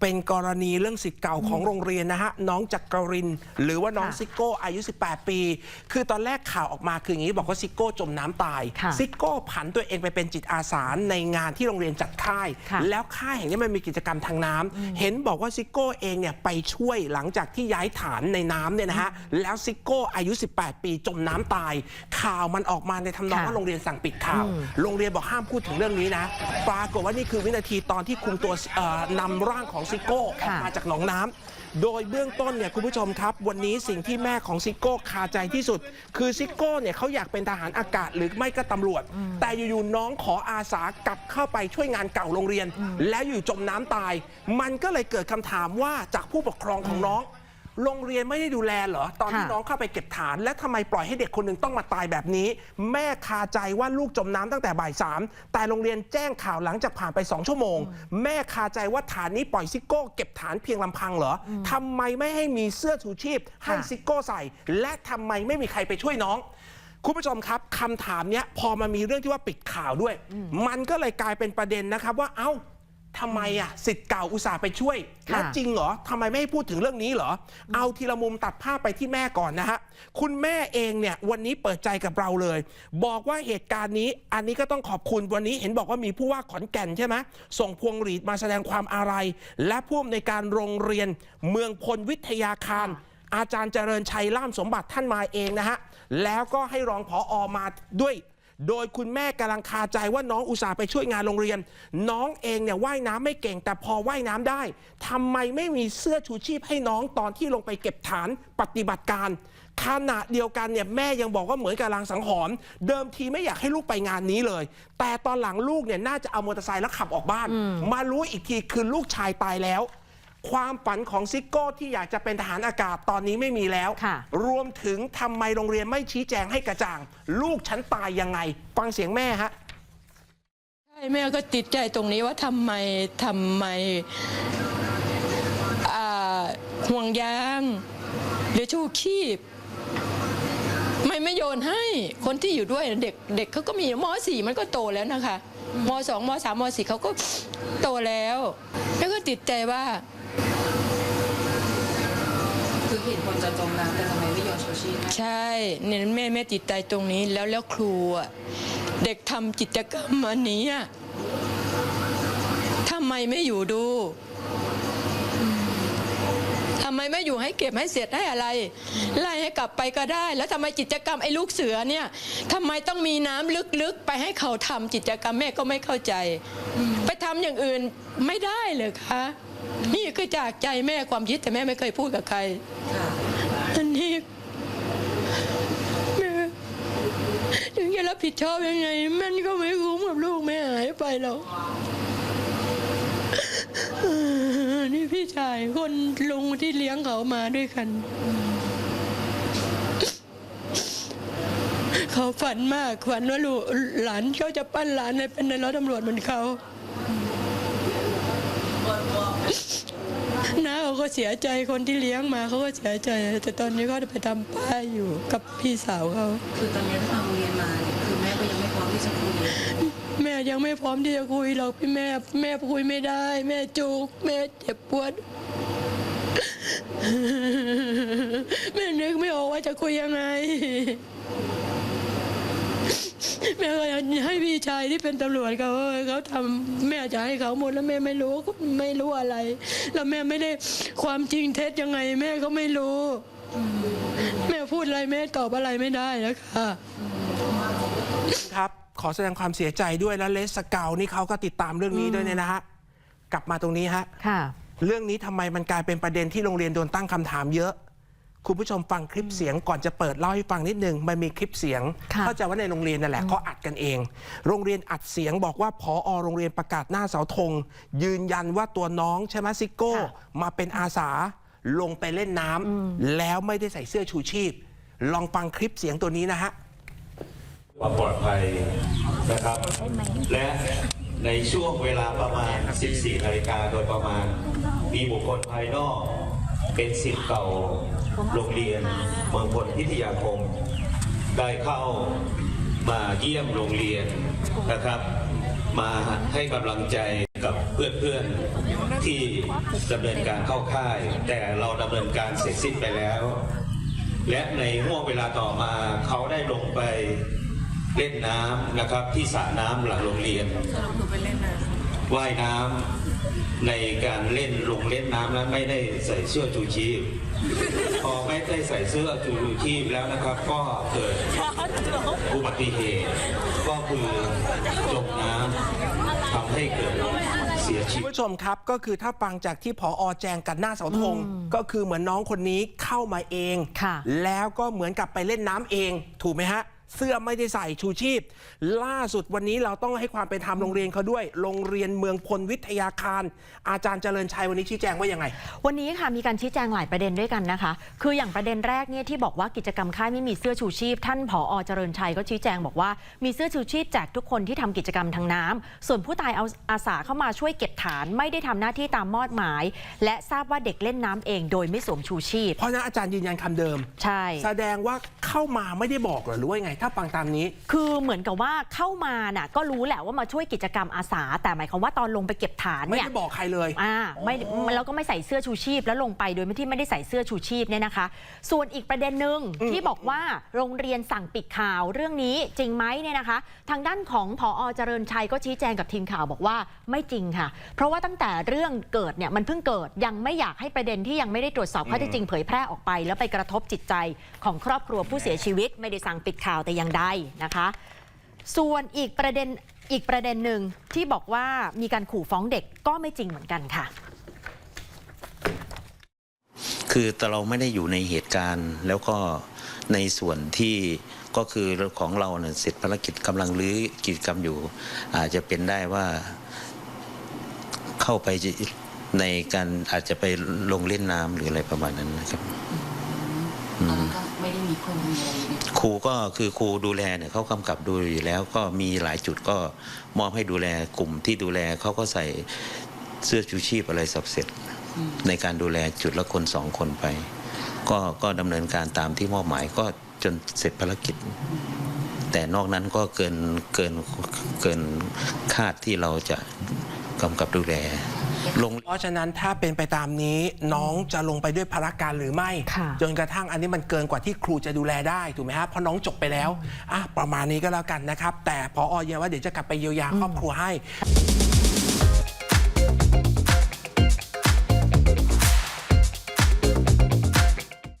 เป็นกรณีเรื่องสิทธิ์เก่าของโรงเรียนนะฮะน้องจักรินทร์หรือว่าน้องค่ะซิโก้อายุ 18 ปี คือตอนแรกข่าวออกมาคืออย่างนี้บอกว่าซิโก้จมน้ำตายค่ะซิโก้ผันตัวเองไปเป็นจิตอาสาในงานที่โรงเรียนจัดค่ายค่ะแล้วค่ายแห่งนี้มันมีกิจกรรมทางน้ำเห็นบอกว่าซิโก้เองเนี่ยไปช่วยหลังจากที่ย้ายฐานในน้ำเนี่ยนะฮะแล้วซิโก้อายุ 18 ปีจมน้ำตาย ข่าวมันออกมาในทำนองค่ะว่าโรงเรียนสั่งปิดข่าว โรงเรียนบอกห้ามพูดถึงเรื่องนี้นะ ปรากฏว่านี่คือวินาทีตอนที่คุมตัวเอ่อนำร่างของซิโก้ออกมาจากหนองน้ำโดยเบื้องต้นเนี่ยคุณผู้ชมครับ วันนี้สิ่งที่แม่ของซิโก้คาใจที่สุด คือซิโก้เนี่ยเขาอยากเป็นทหารอากาศหรือไม่ก็ตำรวจ แต่อยู่ๆน้องขออาสากลับเข้าไปช่วยงานเก่าโรงเรียน แล้วอยู่จมน้ำตาย มันก็เลยเกิดคำถามว่าจากผู้ปกครองของน้อง โรงเรียนไม่ได้ดูแลเหรอ ตอนที่ค่ะ น้องเข้าไปเก็บฐาน และทำไมปล่อยให้เด็กคนหนึ่งต้องมาตายแบบนี้ แม่คาใจว่าลูกจมน้ำตั้งแต่บ่ายสามแต่โรงเรียนแจ้งข่าวหลังจากผ่านไป2ชั่วโมง แม่คาใจว่าฐานนี้ปล่อยซิโก้เก็บฐานเพียงลำพังเหรออทำไมไม่ให้มีเสื้อชูชีพ ให้ค่ะ ซิโก้ใส่ และทำไมไม่มีใครไปช่วยน้อง คุณผู้ชมครับคำถามเนี้ยพอมามีเรื่องที่ว่าปิดข่าวด้วย มันก็เลยกลายเป็นประเด็นนะครับว่าเอ้า ทำไมอะสิทธิ์เก่าอุตส่าห์ไปช่วยค่ะแล้วจริงเหรอทำไมไม่ให้พูดถึงเรื่องนี้เหรอ เอาทีละมุมตัดภาพไปที่แม่ก่อนนะฮะ คุณแม่เองเนี่ยวันนี้เปิดใจกับเราเลย บอกว่าเหตุการณ์นี้อันนี้ก็ต้องขอบคุณวันนี้เห็นบอกว่ามีผู้ว่าขอนแก่นใช่ไหมส่งพวงหรีดมาแสดงความอาลัย และผู้อำนวยการโรงเรียนเมืองพลวิทยาคารอาจารย์เจริญชัยล่ามสมบัติท่านมาเองนะฮะแล้วก็ให้รองผออมาด้วย โดยคุณแม่กำลังคาใจว่าน้องอุตส่าห์ไปช่วยงานโรงเรียน น้องเองเนี่ยว่ายน้ำไม่เก่ง แต่พอว่ายน้ำได้ทำไมไม่มีเสื้อชูชีพให้น้องตอนที่ลงไปเก็บฐานปฏิบัติการขณะเดียวกันเนี่ยแม่ยังบอกว่าเหมือนกับลางสังหรณ์เดิมทีไม่อยากให้ลูกไปงานนี้เลย แต่ตอนหลังลูกเนี่ยน่าจะเอามอเตอร์ไซค์แล้วขับออกบ้าน มารู้อีกทีคือลูกชายตายแล้ว ความฝันของซิโก้ที่อยากจะเป็นทหารอากาศตอนนี้ไม่มีแล้วค่ะรวมถึงทำไมโรงเรียนไม่ชี้แจงให้กระจ่าง ลูกฉันตายยังไง ฟังเสียงแม่ฮะใช่แม่ก็ติดใจตรงนี้ว่าทำไมทำไมอ่าห่วงยางหรือชูชีพไม่ไม่โยนให้คนที่อยู่ด้วยเด็กเด็กเขาก็มีมสี่มันก็โตแล้วนะคะมสองมสามมสี่เขาก็โตแล้ว แล้วก็ติดใจว่า คือเห็นคนจะจมน้ำแต่ทำไมไม่โยนชูชีพให้ใช่เนี่ยแม่แม่ติดใจตรงนี้แล้วแล้วครูอะเด็กทำกิจกรรมอันนี้อะทำไมไม่อยู่ดู ไมไม่อยู่ให้เก็บให้เสร็จให้อะไรไล่ให้กลับไปก็ได้ แล้วทำไมกิจกรรมไอ้ลูกเสือเนี่ยทำไมต้องมีน้ำลึกๆ ไปให้เขาทำกิจกรรมแม่ก็ไม่เข้าใจ ไปทำอย่างอื่นไม่ได้เลยคะนี่คือจากใจแม่ความคิดแต่แม่ไม่เคยพูดกับใครอันนี้แม่ถึงจะรับผิดชอบยังไง มันก็ไม่คุ้มกับลูกแม่หายไปหรอก พี่ชาย คนลุงที่เลี้ยงเขามาด้วยกัน เขาฝันมากฝันว่าลูกหลานเขาจะปั้นหลานให้เป็นในร้อยตำรวจเหมือนเขาน้าเขาก็เสียใจคนที่เลี้ยงมาเขาก็เสียใจ แต่ตอนนี้เขาไปทำป้ายอยู่กับพี่สาวเขาคือตอนนี้ทาเรียนมา ยังไม่พร้อมที่จะคุยหรอกพี่แม่ แม่คุยไม่ได้ แม่จุก แม่เจ็บปวด แม่นึกไม่ออกว่าจะคุยยังไง แม่ก็ยากให้พี่ชายที่เป็นตำรวจเขาเขาทำแม่จะให้เขาหมดแล้วแม่ไม่รู้ไม่รู้อะไร แล้วแม่ไม่ได้ความจริงเท็จยังไง แม่ก็ไม่รู้ แม่พูดอะไรแม่ตอบอะไรไม่ได้แล้วค่ะครับ ขอแสดงความเสียใจด้วยแล้วเลสสเกานี่เขาก็ติดตามเรื่องนี้ด้วยเนี่ยนะฮะกลับมาตรงนี้ฮะค่ะ เรื่องนี้ทำไมมันกลายเป็นประเด็นที่โรงเรียนโดนตั้งคำถามเยอะ คุณผู้ชมฟังคลิปเสียงก่อนจะเปิดเล่าให้ฟังนิดนึงมันมีคลิปเสียง ค่ะ เข้าใจว่าในโรงเรียนนั่นแหละเขาอัดกันเอง โรงเรียนอัดเสียงบอกว่าพอโรงเรียนประกาศหน้าเสาธงยืนยันว่าตัวน้องใช่ไหมซิโก้ มาเป็นอาสาลงไปเล่นน้ำแล้วไม่ได้ใส่เสื้อชูชีพ ลองฟังคลิปเสียงตัวนี้นะฮะ ความปลอดภัยนะครับ และในช่วงเวลาประมาณ 14 นาฬิกาโดยประมาณ มีบุคคลภายนอก เป็นสิทธิ์เก่าโรงเรียนเมืองพลพิทยาคม ได้เข้ามาเยี่ยมโรงเรียนนะครับ มาให้กำลังใจกับเพื่อนๆที่ดำเนินการเข้าค่าย แต่เราดำเนินการเสร็จสิ้นไปแล้ว และในห่วงเวลาต่อมาเขาได้ลงไป เล่นน้ำนะครับที่สระน้ำหลังโรงเรียนว่ายน้ำในการเล่นลงเล่นน้ำแล้วไม่ได้ใส่เสื้อชูชีพพอไม่ได้ใส่เสื้อชูชีพแล้วนะครับ ก็เกิดอุบัติเหตุก็คือจมน้ำทำให้เกิดเสียชีคุณวิตผู้ชมครับก็คือถ้าฟังจากที่ผอแจงกันหน้าเสาธงก็คือเหมือนน้องคนนี้เข้ามาเองค่ะแล้วก็เหมือนกับไปเล่นน้ำเอง ถูกไหมฮะ เสื้อไม่ได้ใส่ชูชีพ ล่าสุดวันนี้เราต้องให้ความเป็นธรรมโรงเรียนเขาด้วย โรงเรียนเมืองพลวิทยาคาร อาจารย์เจริญชัยวันนี้ชี้แจงว่ายังไง วันนี้ค่ะมีการชี้แจงหลายประเด็นด้วยกันนะคะ คืออย่างประเด็นแรกเนี่ยที่บอกว่ากิจกรรมค่ายไม่มีเสื้อชูชีพ ท่านผอเจริญชัยก็ชี้แจงบอกว่ามีเสื้อชูชีพแจกทุกคนที่ทำกิจกรรมทางน้ำส่วนผู้ตายเอาอาสาเข้ามาช่วยเก็บฐานไม่ได้ทำหน้าที่ตามมอดหมาย และทราบว่าเด็กเล่นน้ำเอง โดยไม่สวมชูชีพ เพราะฉะนั้นอาจารย์ยืนยันคำเดิม ใช่ แสดงว่าเข้ามาไม่ได้บอกเหรอหรือว่ายังไงถ้าฟังตามนี้ คือเหมือนกับว่าเข้ามาน่ะก็รู้แหละว่ามาช่วยกิจกรรมอาสา แต่หมายความว่าตอนลงไปเก็บฐานไม่เนี่ย ได้บอกใครเลย อ่าไม่แล้วก็ไม่ใส่เสื้อชูชีพแล้วลงไปโดยที่ไม่ได้ใส่เสื้อชูชีพเนี่ยนะคะ ส่วนอีกประเด็นหนึ่งที่บอกว่าโรงเรียนสั่งปิดข่าวเรื่องนี้จริงไหมเนี่ยนะคะ ทางด้านของผอเจริญชัยก็ชี้แจงกับทีมข่าวบอกว่าไม่จริงค่ะ เพราะว่าตั้งแต่เรื่องเกิดเนี่ยมันเพิ่งเกิดยังไม่อยากให้ประเด็นที่ยังไม่ได้ตรวจสอบข้อเท็จจริงเผยแพร่ออกไป แล้วไปกระทบจิตใจของครอบครัวผู้เสียชีวิต ไม่ได้สั่งปิดข่าวแต่อย่างใดนะคะ ส่วนอีกประเด็นอีกประเด็นหนึ่งที่บอกว่ามีการขู่ฟ้องเด็กก็ไม่จริงเหมือนกันค่ะ คือแต่เราไม่ได้อยู่ในเหตุการณ์แล้วก็ในส่วนที่ก็คือของเราเนี่ยเสร็จภารกิจกำลังรื้อกิจกรรมอยู่ อาจจะเป็นได้ว่าเข้าไปในการอาจจะไปลงเล่นน้ำหรืออะไรประมาณนั้นนะครับ คนมีอะไรเลยครูก็คือครูดูแลเนี่ยเขากำกับดูอยู่แล้วก็มีหลายจุดก็มอบให้ดูแลกลุ่มที่ดูแลเขาก็ใส่เสื้อชูชีพอะไรสับเสร็จ ในการดูแลจุดละคนสองคนไป ก็ก็ดำเนินการตามที่มอบหมายก็จนเสร็จภารกิจ แต่นอกนั้นก็เกินเกินเกินคาดที่เราจะกำกับดูแล ลง เพราะฉะนั้นถ้าเป็นไปตามนี้น้องจะลงไปด้วยพละการหรือไม่ ค่ะ จนกระทั่งอันนี้มันเกินกว่าที่ครูจะดูแลได้ถูกไหมครับเพราะน้องจบไปแล้วอะประมาณนี้ก็แล้วกันนะครับ แต่พออยืนยันว่าเดี๋ยวจะกลับไปเยียวยาครอบครัวให้